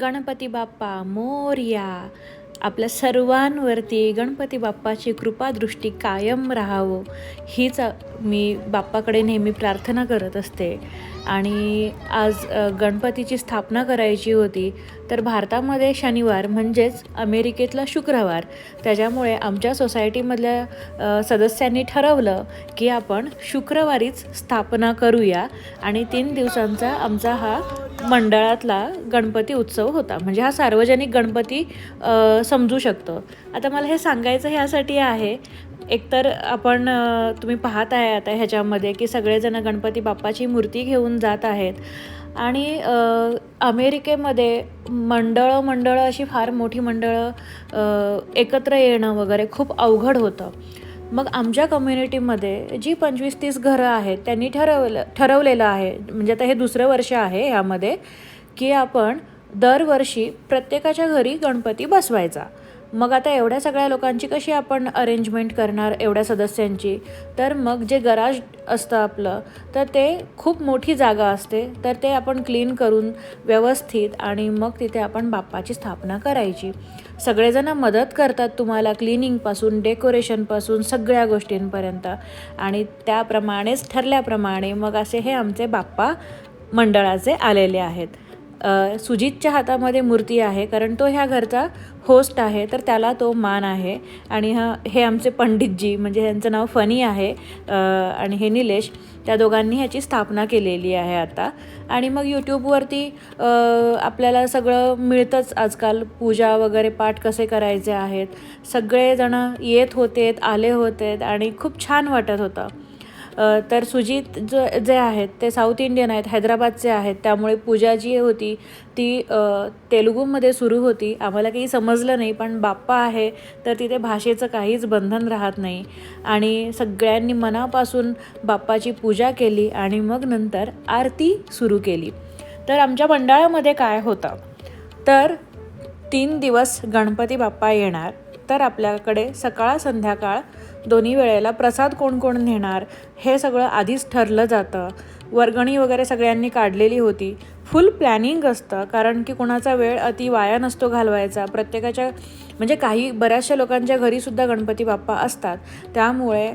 गणपती बाप्पा मोरया. आपल्या सर्वांवरती गणपती बाप्पाची कृपादृष्टी कायम राहावं. हीच मी बाप्पाकडे नेहमी प्रार्थना करत असते. आणि आज गणपतीची स्थापना करायची होती तर भारतामध्ये शनिवार म्हणजेच अमेरिकेतला शुक्रवार. त्याच्यामुळे आमच्या सोसायटीमधल्या सदस्यांनी ठरवलं की आपण शुक्रवारीच स्थापना करूया. आणि तीन दिवसांचा आमचा हा मंडळातला गणपती उत्सव होता. म्हणजे हा सार्वजनिक गणपती समजू शकतो. आता मला हे सांगायचं ह्यासाठी आहे एकतर आपण तुम्ही पाहत आहे आता ह्याच्यामध्ये की सगळेजण गणपती बाप्पाची मूर्ती घेऊन जात आहेत. आणि अमेरिकेमध्ये मंडळं मंडळं अशी फार मोठी मंडळं एकत्र येणं वगैरे खूप अवघड होतं. मग आमच्या कम्युनिटीमध्ये जी पंचवीस तीस घरं आहेत त्यांनी ठरवलं ठरवलेलं आहे म्हणजे आता हे दुसरं वर्ष आहे ह्यामध्ये की आपण दरवर्षी प्रत्येकाच्या घरी गणपती बसवायचा. मग आता एवढ्या सगळ्या लोकांची कशी आपण अरेंजमेंट करणार एवढ्या सदस्यांची? तर मग जे गराज असतं आपलं तर ते खूप मोठी जागा असते. तर ते आपण क्लीन करून व्यवस्थित आणि मग तिथे आपण बाप्पाची स्थापना करायची. सगळेजण मदत करतात तुम्हाला क्लिनिंगपासून डेकोरेशनपासून सगळ्या गोष्टींपर्यंत. आणि त्याप्रमाणेच ठरल्याप्रमाणे मग असे हे आमचे बाप्पा मंडळाचे आलेले आहेत. सुजितच्या हातामध्ये मूर्ती आहे कारण तो ह्या घरचा होस्ट आहे तर त्याला तो मान आहे. आणि हा हे आमचे पंडितजी म्हणजे ह्यांचं नाव फनी आहे आणि हे निलेश त्या दोघांनी ह्याची स्थापना केलेली आहे आता. आणि मग यूट्यूबवरती आपल्याला सगळं मिळतंच आजकाल. पूजा वगैरे पाठ कसे करायचे आहेत? सगळेजणं येत होते आले होते आणि खूप छान वाटत होतं. तर सुजित जे जे आहेत ते साऊथ इंडियन आहेत हैदराबादचे आहेत त्यामुळे पूजा जी होती ती तेलुगूमध्ये सुरू होती. आम्हाला काही समजलं नाही पण बाप्पा आहे तर तिथे भाषेचं काहीच बंधन राहत नाही. आणि सगळ्यांनी मनापासून बाप्पाची पूजा केली आणि मग नंतर आरती सुरू केली. तर आमच्या मंडळामध्ये काय होतं? तर तीन दिवस गणपती बाप्पा येणार. तर आपल्याकडे सकाळ संध्याकाळ दोन्ही वेळेला प्रसाद कोण कोण नेणार हे सगळं आधीच ठरलं जातं. वर्गणी वगैरे सगळ्यांनी काढलेली होती. फुल प्लॅनिंग असतं कारण की कोणाचा वेळ अति वाया नसतो घालवायचा. प्रत्येकाच्या म्हणजे काही बऱ्याचशा लोकांच्या घरीसुद्धा गणपती बाप्पा असतात. त्यामुळे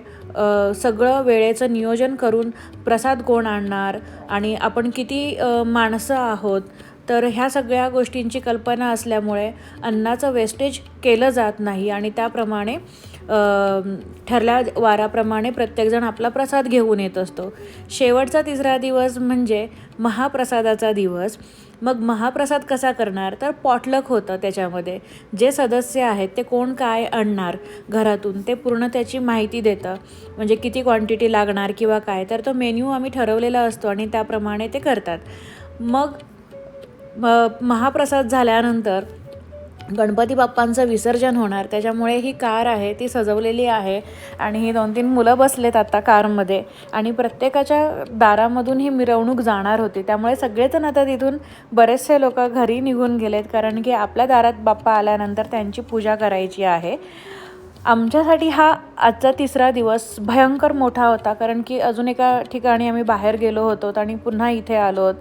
सगळं वेळेचं नियोजन करून प्रसाद कोण आणणार आणि आपण किती माणसं आहोत तर ह्या सगळ्या गोष्टींची कल्पना असल्यामुळे अन्नाचं वेस्टेज केलं जात नाही आणि त्याप्रमाणे ठरल्या वाराप्रमाणे प्रत्येकजण आपला प्रसाद घेऊन येत असतो. शेवटचा तिसरा दिवस म्हणजे महाप्रसादाचा दिवस. मग महाप्रसाद कसा करणार? तर पॉटलक होतं त्याच्यामध्ये. जे सदस्य आहेत ते कोण काय आणणार घरातून ते पूर्ण त्याची माहिती देतं. म्हणजे किती क्वांटिटी लागणार किंवा काय तर तो मेन्यू आम्ही ठरवलेला असतो आणि त्याप्रमाणे ते करतात. मग म- महाप्रसाद झाल्यानंतर गणपती बाप्पांचं विसर्जन होणार. त्याच्यामुळे ही कार आहे ती सजवलेली आहे आणि ही दोन तीन मुलं बसलेत आता कारमध्ये. आणि प्रत्येकाच्या दारामधून ही मिरवणूक जाणार होती. त्यामुळे सगळेजण आता तिथून बरेचसे लोक घरी निघून गेलेत कारण की आपल्या दारात बाप्पा आल्यानंतर त्यांची पूजा करायची आहे. आमच्यासाठी हा आजचा तिसरा दिवस भयंकर मोठा होता कारण की अजून एका ठिकाणी आम्ही बाहेर गेलो होतो आणि पुन्हा इथे आलो अ,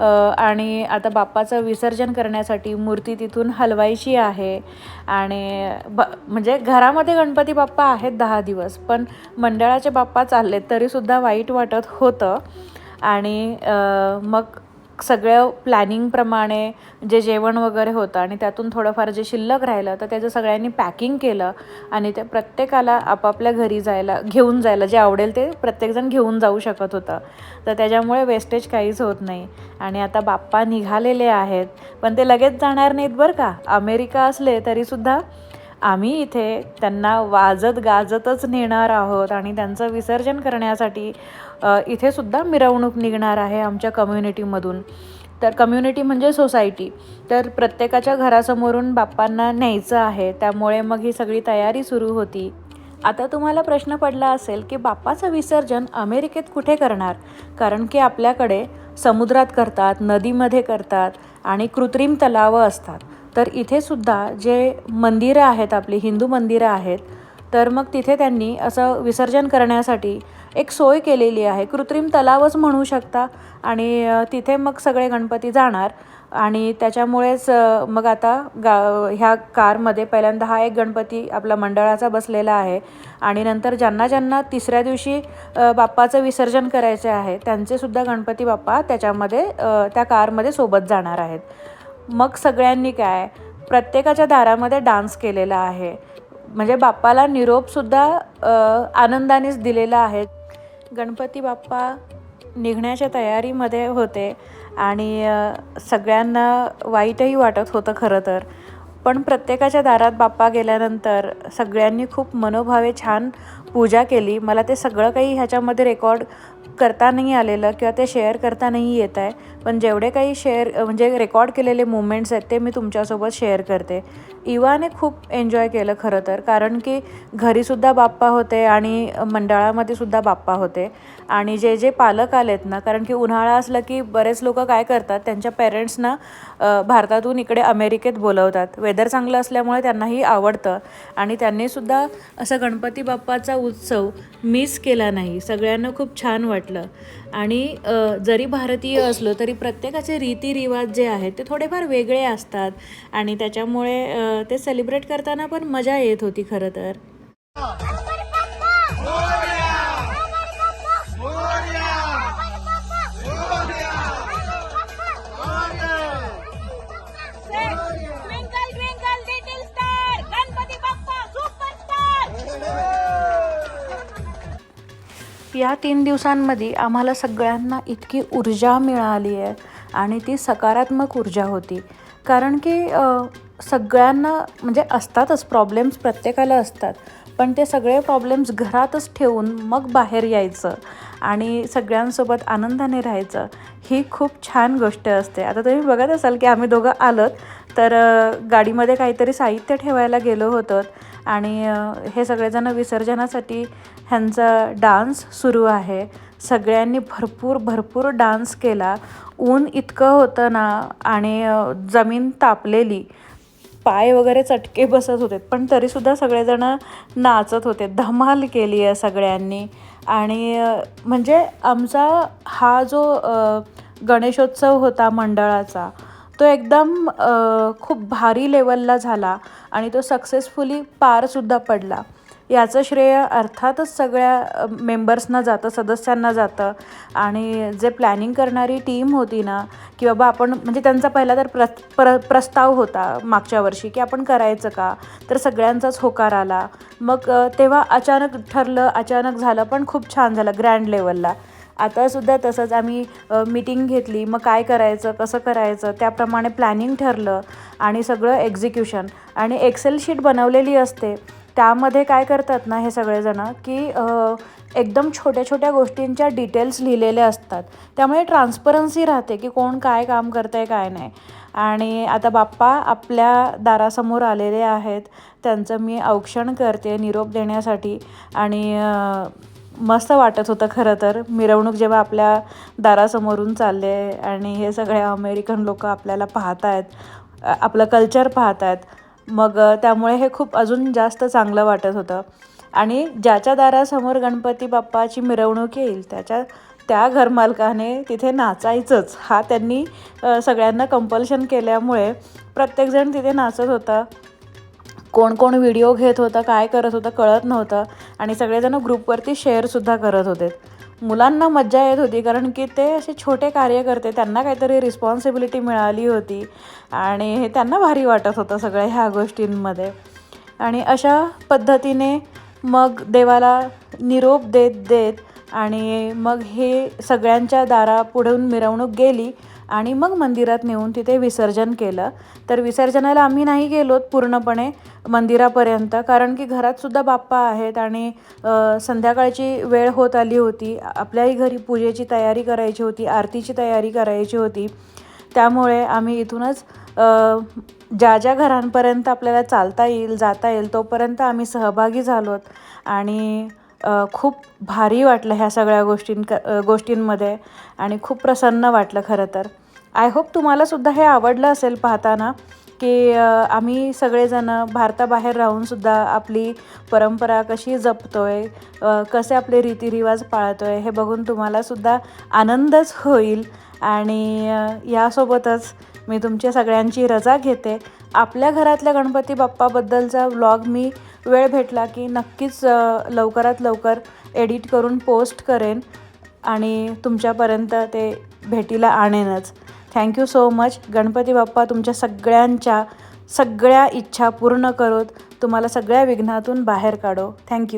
आणि आता बाप्पाचं विसर्जन करण्यासाठी मूर्ती तिथून हलवायची आहे. आणि ब म्हणजे घरामध्ये गणपती बाप्पा आहेत दहा दिवस पण मंडळाचे बाप्पा चाललेत तरीसुद्धा वाईट वाटत होतं. आणि मग सगळं प्लॅनिंगप्रमाणे जे जेवण वगैरे होतं आणि त्यातून थोडंफार जे शिल्लक राहिलं तर त्याचं सगळ्यांनी पॅकिंग केलं आणि ते प्रत्येकाला आपापल्या घरी जायला घेऊन जायला जे आवडेल ते प्रत्येकजण घेऊन जाऊ शकत होतं. तर त्याच्यामुळे वेस्टेज काहीच होत नाही. आणि आता बाप्पा निघालेले आहेत पण ते लगेच जाणार नाहीत बरं का. अमेरिका असले तरीसुद्धा आम्ही इथे त्यांना वाजत गाजतच नेणार आहोत आणि त्यांचं विसर्जन करण्यासाठी इथे सुद्धा मिरवणूक निघणार आहे आमच्या कम्युनिटीमधून तर कम्युनिटी म्हणजे सोसायटी तर प्रत्येकाच्या घरासमोरून बाप्पांना न्यायचं आहे त्यामुळे मग ही सगळी तयारी सुरू होती. आता तुम्हाला प्रश्न पडला असेल की बाप्पाचं विसर्जन अमेरिकेत कुठे करणार? कारण की आपल्याकडे समुद्रात करतात नदीमध्ये करतात आणि कृत्रिम तलावं असतात. तर इथे सुद्धा जे मंदिरं आहेत आपली हिंदू मंदिरं आहेत तर मग तिथे त्यांनी असं विसर्जन करण्यासाठी एक सोय केलेली आहे. कृत्रिम तलावच म्हणू शकता आणि तिथे मग सगळे गणपती जाणार आणि त्याच्यामुळेच मग आता गा ह्या कारमध्ये पहिल्यांदा हा एक गणपती आपला मंडळाचा बसलेला आहे आणि नंतर ज्यांना ज्यांना तिसऱ्या दिवशी बाप्पाचं विसर्जन करायचे आहे त्यांचेसुद्धा गणपती बाप्पा त्याच्यामध्ये त्या कारमध्ये सोबत जाणार आहेत. मग सगळ्यांनी काय? प्रत्येकाच्या दारामध्ये डान्स केलेला आहे. म्हणजे बाप्पाला निरोपसुद्धा आनंदानेच दिलेला आहे. गणपती बाप्पा निघण्याच्या तयारीमध्ये होते आणि सगळ्यांना वाईटही वाटत होतं खरं तर. पण प्रत्येकाच्या दारात बाप्पा गेल्यानंतर सगळ्यांनी खूप मनोभावे छान पूजा केली. मला ते सगळं काही ह्याच्यामध्ये रेकॉर्ड करता नाही आलेलं किंवा ते शेअर करता नाही येत आहे. पण जेवढे काही शेअर म्हणजे रेकॉर्ड केलेले मुमेंट्स आहेत ते मी तुमच्यासोबत शेअर करते. इवाने खूप एन्जॉय केलं खरं तर. कारण की घरीसुद्धा बाप्पा होते आणि मंडळामध्ये सुद्धा बाप्पा होते. आणि जे जे पालक आलेत ना कारण की उन्हाळा असला की बरेच लोक काय करतात त्यांच्या पेरेंट्सना भारतातून इकडे अमेरिकेत बोलवतात. वेदर चांगलं असल्यामुळे त्यांनाही आवडतं. आणि त्यांनीसुद्धा असं गणपती बाप्पाचा उत्सव मिस केला नाही. सगळ्यांना खूप छान वाटतं वाटलं आणि जरी भारतीय असलो तरी प्रत्येकाचे रीतिरिवाज जे आहेत ते थोडेफार वेगळे असतात. आणि त्याच्यामुळे ते सेलिब्रेट करताना पण मजा येत होती खरं तर. या तीन दिवसांमध्ये आम्हाला सगळ्यांना इतकी ऊर्जा मिळाली आहे आणि ती सकारात्मक ऊर्जा होती. कारण की सगळ्यांना म्हणजे असतातच प्रॉब्लेम्स प्रत्येकाला असतात. पण ते सगळे प्रॉब्लेम्स घरातच ठेवून मग बाहेर यायचं आणि सगळ्यांसोबत आनंदाने राहायचं ही खूप छान गोष्ट असते. आता तुम्ही बघत असाल की आम्ही दोघं आलोत तर गाडीमध्ये काहीतरी साहित्य ठेवायला गेलो होतो. आणि हे सगळेजण विसर्जनासाठी ह्यांचा डान्स सुरू आहे. सगळ्यांनी भरपूर भरपूर डान्स केला. ऊन इतकं होतं ना आणि जमीन तापलेली. पाय वगैरे चटके बसत होते पण तरीसुद्धा सगळेजणं नाचत होते धमाल केली आहे सगळ्यांनी. आणि म्हणजे आमचा हा जो गणेशोत्सव होता मंडळाचा तो एकदम खूप भारी लेवलला झाला आणि तो सक्सेसफुली पारसुद्धा पडला. याचं श्रेय अर्थातच सगळ्या मेंबर्सना जातं सदस्यांना जातं. आणि जे प्लॅनिंग करणारी टीम होती ना की बाबा आपण म्हणजे त्यांचा पहिला तर प्र प्र प्रस्ताव होता मागच्या वर्षी की आपण करायचं का? तर सगळ्यांचाच होकार आला. मग तेव्हा अचानक ठरलं अचानक झालं पण खूप छान झालं ग्रँड लेवलला. आतासुद्धा तसंच आम्ही मीटिंग घेतली. मग काय करायचं कसं करायचं त्याप्रमाणे प्लॅनिंग ठरलं आणि सगळं एक्झिक्युशन आणि एक्सेल शीट बनवलेली असते. त्यामध्ये काय करतात ना हे सगळेजणं की एकदम छोट्या छोट्या गोष्टींच्या डिटेल्स लिहिलेल्या असतात. त्यामुळे ट्रान्सपरन्सी राहते की कोण काय काम करतं आहे काय नाही. आणि आता बाप्पा आपल्या दारासमोर आलेले आहेत. त्यांचं मी औक्षण करते निरोप देण्यासाठी. आणि मस्त वाटत होतं खरं तर. मिरवणूक जेव्हा आपल्या दारासमोरून चालले आणि हे सगळे अमेरिकन लोक आपल्याला पाहत आहेत आपलं कल्चर पाहत आहेत मग त्यामुळे हे खूप अजून जास्त चांगलं वाटत होतं. आणि ज्याच्या दारासमोर गणपती बाप्पाची मिरवणूक येईल त्याच्या त्या घरमालकाने तिथे नाचायचंच. हा त्यांनी सगळ्यांना कंपल्शन केल्यामुळे प्रत्येकजण तिथे नाचत होता. कोण कोण व्हिडिओ घेत होतं काय करत होतं कळत नव्हतं. आणि सगळेजण ग्रुपवरती शेअरसुद्धा करत होते. मुलांना मज्जा येत होती कारण की ते असे छोटे कार्यकर्ते त्यांना काहीतरी रिस्पॉन्सिबिलिटी मिळाली होती. आणि हे त्यांना भारी वाटत होतं सगळ्या ह्या गोष्टींमध्ये. आणि अशा पद्धतीने मग देवाला निरोप देत देत आणि मग हे सगळ्यांच्या दारापुढून मिरवणूक गेली आणि मग मंदिरात नेऊन तिथे विसर्जन केलं. तर विसर्जनाला आम्ही नाही गेलोत पूर्णपणे मंदिरापर्यंत. कारण की घरातसुद्धा बाप्पा आहेत आणि संध्याकाळची वेळ होत आली होती. आपल्याही घरी पूजेची तयारी करायची होती आरतीची तयारी करायची होती. त्यामुळे आम्ही इथूनच ज्या ज्या घरांपर्यंत आपल्याला चालता येईल जाता येईल तोपर्यंत आम्ही सहभागी झालोत. आणि खूप भारी वाटलं ह्या सगळ्या गोष्टीं गोष्टींमध्ये. आणि खूप प्रसन्न वाटलं खरं तर. आय होप तुम्हालासुद्धा हे आवडलं असेल पाहताना. की आम्ही सगळेजणं भारताबाहेर राहूनसुद्धा आपली परंपरा कशी जपतो आहे कसे आपले रीतिरिवाज पाळतो आहे हे बघून तुम्हालासुद्धा आनंदच होईल. आणि यासोबतच मी तुमच्या सगळ्यांची रजा घेते. आपल्या घरातल्या गणपती बाप्पाबद्दलचा व्लॉग मी वेळ भेटला की नक्कीच लवकरात लवकर एडिट करून पोस्ट करेन आणि तुमच्यापर्यंत ते भेटीला आणेनच. Thank you so much Ganpati Bappa तुमच्या सगळ्यांच्या सगळ्या इच्छा पूर्ण करोत. तुम्हाला सगळ्या विघ्नातून बाहेर काढो. थँक्यू